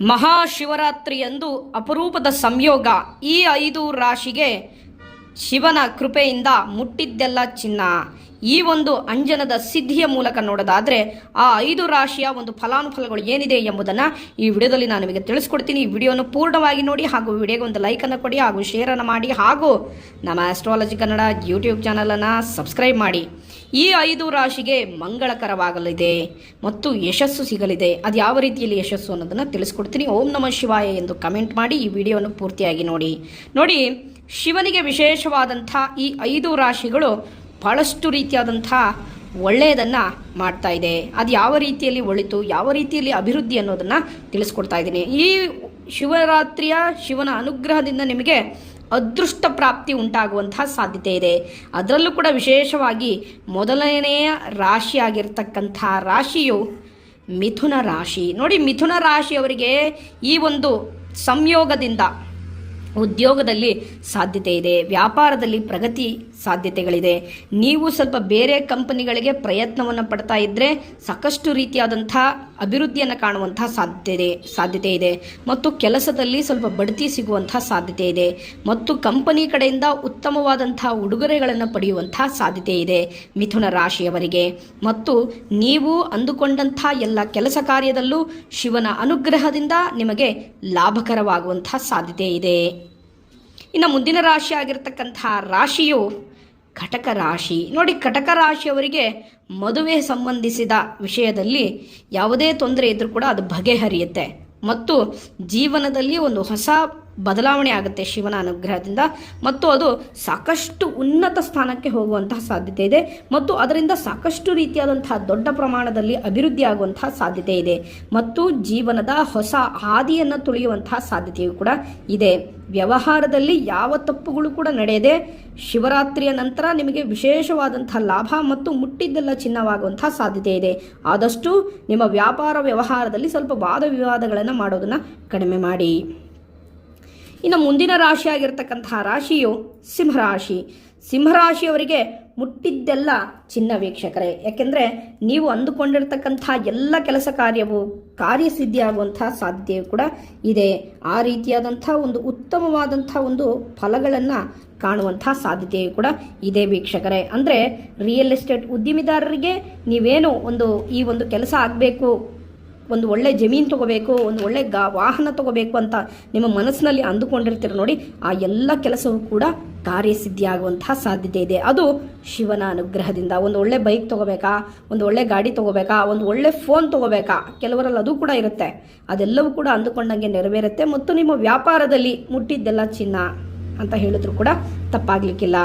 ಮಹಾಶಿವರಾತ್ರಿಯಂದು ಅಪರೂಪದ ಸಂಯೋಗ ಈ ಐದು ರಾಶಿಗೆ ಶಿವನ ಕೃಪೆಯಿಂದ ಮುಟ್ಟಿದ್ದೆಲ್ಲ ಚಿನ್ನ. ಈ ಒಂದು ಅಂಜನದ ಸಿದ್ಧಿಯ ಮೂಲಕ ನೋಡೋದಾದರೆ ಆ ಐದು ರಾಶಿಯ ಒಂದು ಫಲಾನುಫಲಗಳು ಏನಿದೆ ಎಂಬುದನ್ನು ಈ ವಿಡಿಯೋದಲ್ಲಿ ನಾನು ನಿಮಗೆ ತಿಳಿಸ್ಕೊಡ್ತೀನಿ. ಈ ವಿಡಿಯೋನ ಪೂರ್ಣವಾಗಿ ನೋಡಿ ಹಾಗೂ ವಿಡಿಯೋಗೆ ಒಂದು ಲೈಕನ್ನು ಕೊಡಿ ಹಾಗೂ ಶೇರನ್ನು ಮಾಡಿ ಹಾಗೂ ನಮ್ಮ ಆಸ್ಟ್ರಾಲಜಿ ಕನ್ನಡ ಯೂಟ್ಯೂಬ್ ಚಾನಲನ್ನು ಸಬ್ಸ್ಕ್ರೈಬ್ ಮಾಡಿ. ಈ ಐದು ರಾಶಿಗೆ ಮಂಗಳಕರವಾಗಲಿದೆ ಮತ್ತು ಯಶಸ್ಸು ಸಿಗಲಿದೆ. ಅದು ಯಾವ ರೀತಿಯಲ್ಲಿ ಯಶಸ್ಸು ಅನ್ನೋದನ್ನು ತಿಳಿಸ್ಕೊಡ್ತೀನಿ. ಓಂ ನಮಃ ಶಿವಾಯ ಎಂದು ಕಮೆಂಟ್ ಮಾಡಿ ಈ ವಿಡಿಯೋವನ್ನು ಪೂರ್ತಿಯಾಗಿ ನೋಡಿ. ನೋಡಿ ಶಿವನಿಗೆ ವಿಶೇಷವಾದಂಥ ಈ ಐದು ರಾಶಿಗಳು ಬಹಳಷ್ಟು ರೀತಿಯಾದಂಥ ಒಳ್ಳೆಯದನ್ನು ಮಾಡ್ತಾ ಇದೆ. ಅದು ಯಾವ ರೀತಿಯಲ್ಲಿ ಒಳಿತು, ಯಾವ ರೀತಿಯಲ್ಲಿ ಅಭಿವೃದ್ಧಿ ಅನ್ನೋದನ್ನು ತಿಳಿಸ್ಕೊಡ್ತಾ ಇದ್ದೀನಿ. ಈ ಶಿವರಾತ್ರಿಯ ಶಿವನ ಅನುಗ್ರಹದಿಂದ ನಿಮಗೆ ಅದೃಷ್ಟ ಪ್ರಾಪ್ತಿ ಉಂಟಾಗುವಂತಹ ಸಾಧ್ಯತೆ ಇದೆ. ಅದರಲ್ಲೂ ಕೂಡ ವಿಶೇಷವಾಗಿ ಮೊದಲನೆಯ ರಾಶಿಯಾಗಿರ್ತಕ್ಕಂಥ ರಾಶಿಯು ಮಿಥುನ ರಾಶಿ. ನೋಡಿ, ಮಿಥುನ ರಾಶಿಯವರಿಗೆ ಈ ಒಂದು ಸಂಯೋಗದಿಂದ ಉದ್ಯೋಗದಲ್ಲಿ ಸಾಧ್ಯತೆ ಇದೆ, ವ್ಯಾಪಾರದಲ್ಲಿ ಪ್ರಗತಿ ಸಾಧ್ಯತೆಗಳಿದೆ. ನೀವು ಸ್ವಲ್ಪ ಬೇರೆ ಕಂಪನಿಗಳಿಗೆ ಪ್ರಯತ್ನವನ್ನು ಪಡ್ತಾ ಇದ್ದರೆ ಸಾಕಷ್ಟು ರೀತಿಯಾದಂಥ ಅಭಿವೃದ್ಧಿಯನ್ನು ಕಾಣುವಂಥ ಸಾಧ್ಯತೆ ಇದೆ ಸಾಧ್ಯತೆ ಇದೆ. ಮತ್ತು ಕೆಲಸದಲ್ಲಿ ಸ್ವಲ್ಪ ಬಡ್ತಿ ಸಿಗುವಂಥ ಸಾಧ್ಯತೆ ಇದೆ. ಮತ್ತು ಕಂಪನಿ ಕಡೆಯಿಂದ ಉತ್ತಮವಾದಂಥ ಉಡುಗೊರೆಗಳನ್ನು ಪಡೆಯುವಂಥ ಸಾಧ್ಯತೆ ಇದೆ ಮಿಥುನ ರಾಶಿಯವರಿಗೆ. ಮತ್ತು ನೀವು ಅಂದುಕೊಂಡಂಥ ಎಲ್ಲ ಕೆಲಸ ಕಾರ್ಯದಲ್ಲೂ ಶಿವನ ಅನುಗ್ರಹದಿಂದ ನಿಮಗೆ ಲಾಭಕರವಾಗುವಂಥ ಸಾಧ್ಯತೆ ಇದೆ. ಇನ್ನು ಮುಂದಿನ ರಾಶಿ ಆಗಿರ್ತಕ್ಕಂಥ ರಾಶಿಯು ಕಟಕ ರಾಶಿ. ನೋಡಿ, ಕಟಕ ರಾಶಿಯವರಿಗೆ ಮದುವೆ ಸಂಬಂಧಿಸಿದ ವಿಷಯದಲ್ಲಿ ಯಾವುದೇ ತೊಂದರೆ ಇದ್ದರೂ ಕೂಡ ಅದು ಬಗೆಹರಿಯುತ್ತೆ. ಮತ್ತು ಜೀವನದಲ್ಲಿ ಒಂದು ಹೊಸ ಬದಲಾವಣೆ ಆಗುತ್ತೆ ಶಿವನ ಅನುಗ್ರಹದಿಂದ. ಮತ್ತು ಅದು ಸಾಕಷ್ಟು ಉನ್ನತ ಸ್ಥಾನಕ್ಕೆ ಹೋಗುವಂತಹ ಸಾಧ್ಯತೆ ಇದೆ. ಮತ್ತು ಅದರಿಂದ ಸಾಕಷ್ಟು ರೀತಿಯಾದಂತಹ ದೊಡ್ಡ ಪ್ರಮಾಣದಲ್ಲಿ ಅಭಿವೃದ್ಧಿ ಆಗುವಂತಹ ಸಾಧ್ಯತೆ ಇದೆ. ಮತ್ತು ಜೀವನದ ಹೊಸ ಹಾದಿಯನ್ನು ತುಳಿಯುವಂತಹ ಸಾಧ್ಯತೆಯೂ ಕೂಡ ಇದೆ. ವ್ಯವಹಾರದಲ್ಲಿ ಯಾವ ತಪ್ಪುಗಳು ಕೂಡ ನಡೆಯದೆ ಶಿವರಾತ್ರಿಯ ನಂತರ ನಿಮಗೆ ವಿಶೇಷವಾದಂತಹ ಲಾಭ ಮತ್ತು ಮುಟ್ಟಿದ್ದೆಲ್ಲ ಚಿನ್ನವಾಗುವಂತಹ ಸಾಧ್ಯತೆ ಇದೆ. ಆದಷ್ಟು ನಿಮ್ಮ ವ್ಯಾಪಾರ ವ್ಯವಹಾರದಲ್ಲಿ ಸ್ವಲ್ಪ ವಾದ ವಿವಾದಗಳನ್ನು ಮಾಡೋದನ್ನು ಕಡಿಮೆ ಮಾಡಿ. ಇನ್ನು ಮುಂದಿನ ರಾಶಿಯಾಗಿರ್ತಕ್ಕಂತಹ ರಾಶಿಯು ಸಿಂಹರಾಶಿ. ಸಿಂಹರಾಶಿಯವರಿಗೆ ಮುಟ್ಟಿದ್ದೆಲ್ಲ ಚಿನ್ನ ವೀಕ್ಷಕರೇ. ಯಾಕೆಂದರೆ ನೀವು ಅಂದುಕೊಂಡಿರ್ತಕ್ಕಂಥ ಎಲ್ಲ ಕೆಲಸ ಕಾರ್ಯವು ಕಾರ್ಯಸಿದ್ಧಿಯಾಗುವಂಥ ಸಾಧ್ಯತೆ ಕೂಡ ಇದೆ. ಆ ರೀತಿಯಾದಂಥ ಒಂದು ಉತ್ತಮವಾದಂಥ ಒಂದು ಫಲಗಳನ್ನು ಕಾಣುವಂಥ ಸಾಧ್ಯತೆಯು ಕೂಡ ಇದೆ ವೀಕ್ಷಕರೇ. ಅಂದರೆ ರಿಯಲ್ ಎಸ್ಟೇಟ್ ಉದ್ಯಮಿದಾರರಿಗೆ ನೀವೇನು ಒಂದು ಈ ಒಂದು ಕೆಲಸ ಆಗಬೇಕು ಒಂದು ಒಳ್ಳೆ ಜಮೀನು ತಗೋಬೇಕು, ಒಂದು ಒಳ್ಳೆ ಗಾ, ವಾಹನ ತಗೋಬೇಕು ಅಂತ ನಿಮ್ಮ ಮನಸ್ಸಿನಲ್ಲಿ ಅಂದುಕೊಂಡಿರ್ತೀರ ನೋಡಿ, ಆ ಎಲ್ಲ ಕೆಲಸವೂ ಕೂಡ ಕಾರ್ಯಸಿದ್ಧಿಯಾಗುವಂತಹ ಸಾಧ್ಯತೆ ಇದೆ. ಅದು ಶಿವನ ಅನುಗ್ರಹದಿಂದ. ಒಂದು ಒಳ್ಳೆ ಬೈಕ್ ತಗೋಬೇಕಾ, ಒಂದು ಒಳ್ಳೆ ಗಾಡಿ ತಗೋಬೇಕಾ, ಒಂದು ಒಳ್ಳೆ ಫೋನ್ ತಗೋಬೇಕಾ, ಕೆಲವರಲ್ಲಿ ಅದು ಕೂಡ ಇರುತ್ತೆ. ಅದೆಲ್ಲವೂ ಕೂಡ ಅಂದುಕೊಂಡಂಗೆ ನೆರವೇರುತ್ತೆ ಮತ್ತು ನಿಮ್ಮ ವ್ಯಾಪಾರದಲ್ಲಿ ಮುಟ್ಟಿದ್ದೆಲ್ಲ ಚಿನ್ನ ಅಂತ ಹೇಳಿದ್ರು ಕೂಡ ತಪ್ಪಾಗಲಿಕ್ಕಿಲ್ಲ.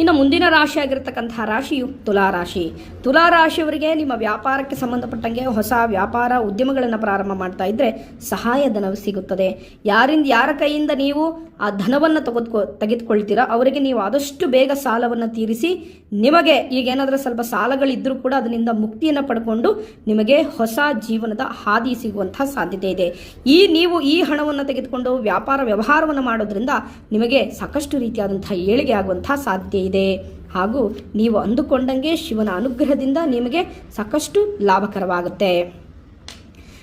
ಇನ್ನು ಮುಂದಿನ ರಾಶಿ ಆಗಿರ್ತಕ್ಕಂತಹ ರಾಶಿಯು ತುಲಾರಾಶಿ ತುಲಾರಾಶಿಯವರಿಗೆ ನಿಮ್ಮ ವ್ಯಾಪಾರಕ್ಕೆ ಸಂಬಂಧಪಟ್ಟಂಗೆ ಹೊಸ ವ್ಯಾಪಾರ ಉದ್ಯಮಗಳನ್ನು ಪ್ರಾರಂಭ ಮಾಡ್ತಾ ಇದ್ದರೆ ಸಹಾಯ ಸಿಗುತ್ತದೆ. ಯಾರಿಂದ ಯಾರ ಕೈಯಿಂದ ನೀವು ಆ ಧನವನ್ನು ತೆಗೆದುಕೊ, ತೆಗೆದುಕೊಳ್ತೀರಾ ಅವರಿಗೆ ನೀವು ಆದಷ್ಟು ಬೇಗ ಸಾಲವನ್ನು ತೀರಿಸಿ ನಿಮಗೆ ಈಗ ಏನಾದರೂ ಸ್ವಲ್ಪ ಸಾಲಗಳಿದ್ದರೂ ಕೂಡ ಅದರಿಂದ ಮುಕ್ತಿಯನ್ನು ಪಡ್ಕೊಂಡು ನಿಮಗೆ ಹೊಸ ಜೀವನದ ಹಾದಿ ಸಿಗುವಂತಹ ಸಾಧ್ಯತೆ ಇದೆ. ಈ ನೀವು ಈ ಹಣವನ್ನು ತೆಗೆದುಕೊಂಡು ವ್ಯಾಪಾರ ವ್ಯವಹಾರವನ್ನು ಮಾಡೋದ್ರಿಂದ ನಿಮಗೆ ಸಾಕಷ್ಟು ರೀತಿಯಾದಂತಹ ಏಳಿಗೆ ಆಗುವಂತಹ ಸಾಧ್ಯತೆ ಇದೆ. ಹಾಗೂ ನೀವು ಅಂದುಕೊಂಡಂಗೆ ಶಿವನ ಅನುಗ್ರಹದಿಂದ ನಿಮಗೆ ಸಾಕಷ್ಟು ಲಾಭಕರವಾಗುತ್ತೆ.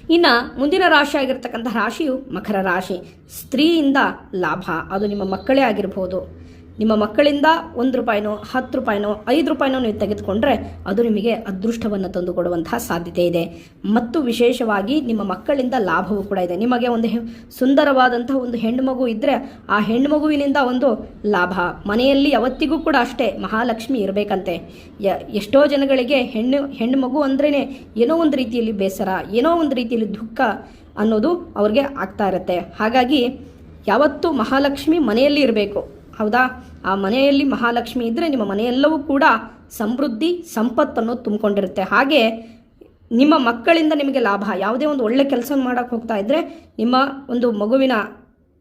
ಇನ್ನು ಮುಂದಿನ ರಾಶಿ ಆಗಿರ್ತಕ್ಕಂಥ ರಾಶಿಯು ಮಕರ ರಾಶಿ. ಸ್ತ್ರೀಯಿಂದ ಲಾಭ. ಅದು ನಿಮ್ಮ ಮಕ್ಕಳೇ ಆಗಿರ್ಬೋದು. ನಿಮ್ಮ ಮಕ್ಕಳಿಂದ ಒಂದು ರೂಪಾಯಿನೋ, ಹತ್ತು ರೂಪಾಯಿನೋ, ಐದು ರೂಪಾಯಿನೋ ನೀವು ತೆಗೆದುಕೊಂಡ್ರೆ ಅದು ನಿಮಗೆ ಅದೃಷ್ಟವನ್ನು ತಂದುಕೊಡುವಂತಹ ಸಾಧ್ಯತೆ ಇದೆ. ಮತ್ತು ವಿಶೇಷವಾಗಿ ನಿಮ್ಮ ಮಕ್ಕಳಿಂದ ಲಾಭವೂ ಕೂಡ ಇದೆ. ನಿಮಗೆ ಒಂದು ಸುಂದರವಾದಂತಹ ಒಂದು ಹೆಣ್ಣು ಮಗು ಇದ್ದರೆ ಆ ಹೆಣ್ಣು ಮಗುವಿನಿಂದ ಒಂದು ಲಾಭ. ಮನೆಯಲ್ಲಿ ಯಾವತ್ತಿಗೂ ಕೂಡ ಅಷ್ಟೇ, ಮಹಾಲಕ್ಷ್ಮಿ ಇರಬೇಕಂತೆ. ಎಷ್ಟೋ ಜನಗಳಿಗೆ ಹೆಣ್ಣು ಹೆಣ್ಣು ಮಗು ಅಂದ್ರೇ ಏನೋ ಒಂದು ರೀತಿಯಲ್ಲಿ ಬೇಸರ, ಏನೋ ಒಂದು ರೀತಿಯಲ್ಲಿ ದುಃಖ ಅನ್ನೋದು ಅವ್ರಿಗೆ ಆಗ್ತಾ ಇರುತ್ತೆ. ಹಾಗಾಗಿ ಯಾವತ್ತೂ ಮಹಾಲಕ್ಷ್ಮಿ ಮನೆಯಲ್ಲಿ ಇರಬೇಕು. ಹೌದಾ? ಆ ಮನೆಯಲ್ಲಿ ಮಹಾಲಕ್ಷ್ಮಿ ಇದ್ದರೆ ನಿಮ್ಮ ಮನೆಯೆಲ್ಲವೂ ಕೂಡ ಸಮೃದ್ಧಿ, ಸಂಪತ್ತನ್ನು ತುಂಬಿಕೊಂಡಿರುತ್ತೆ. ಹಾಗೆ ನಿಮ್ಮ ಮಕ್ಕಳಿಂದ ನಿಮಗೆ ಲಾಭ. ಯಾವುದೇ ಒಂದು ಒಳ್ಳೆ ಕೆಲಸ ಮಾಡೋಕ್ಕೆ ಹೋಗ್ತಾ ಇದ್ದರೆ ನಿಮ್ಮ ಒಂದು ಮಗುವಿನ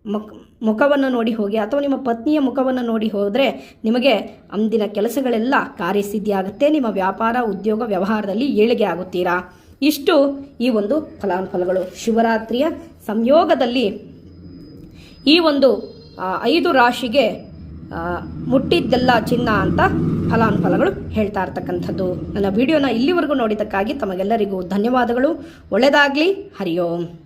ಮಕ್, ಮುಖವನ್ನು ನೋಡಿ ಹೋಗಿ ಅಥವಾ ನಿಮ್ಮ ಪತ್ನಿಯ ಮುಖವನ್ನು ನೋಡಿ ಹೋದರೆ ನಿಮಗೆ ಅಂದಿನ ಕೆಲಸಗಳೆಲ್ಲ ಕಾರ್ಯಸಿದ್ಧಿ ಆಗುತ್ತೆ. ನಿಮ್ಮ ವ್ಯಾಪಾರ, ಉದ್ಯೋಗ, ವ್ಯವಹಾರದಲ್ಲಿ ಏಳಿಗೆ ಆಗುತ್ತೀರಾ? ಇಷ್ಟು ಈ ಒಂದು ಫಲಾನುಫಲಗಳು ಶಿವರಾತ್ರಿಯ ಸಂಯೋಗದಲ್ಲಿ ಈ ಒಂದು ಐದು ರಾಶಿಗೆ ಮುಟ್ಟಿದ್ದೆಲ್ಲ ಚಿನ್ನ ಅಂತ ಫಲಾನುಫಲಗಳು ಹೇಳ್ತಾ ಇರ್ತಕ್ಕಂಥದ್ದು. ನನ್ನ ವಿಡಿಯೋನ ಇಲ್ಲಿವರೆಗೂ ನೋಡಿದ್ದಕ್ಕಾಗಿ ತಮಗೆಲ್ಲರಿಗೂ ಧನ್ಯವಾದಗಳು. ಒಳ್ಳೆಯದಾಗಲಿ ಹರಿಯೋಂ.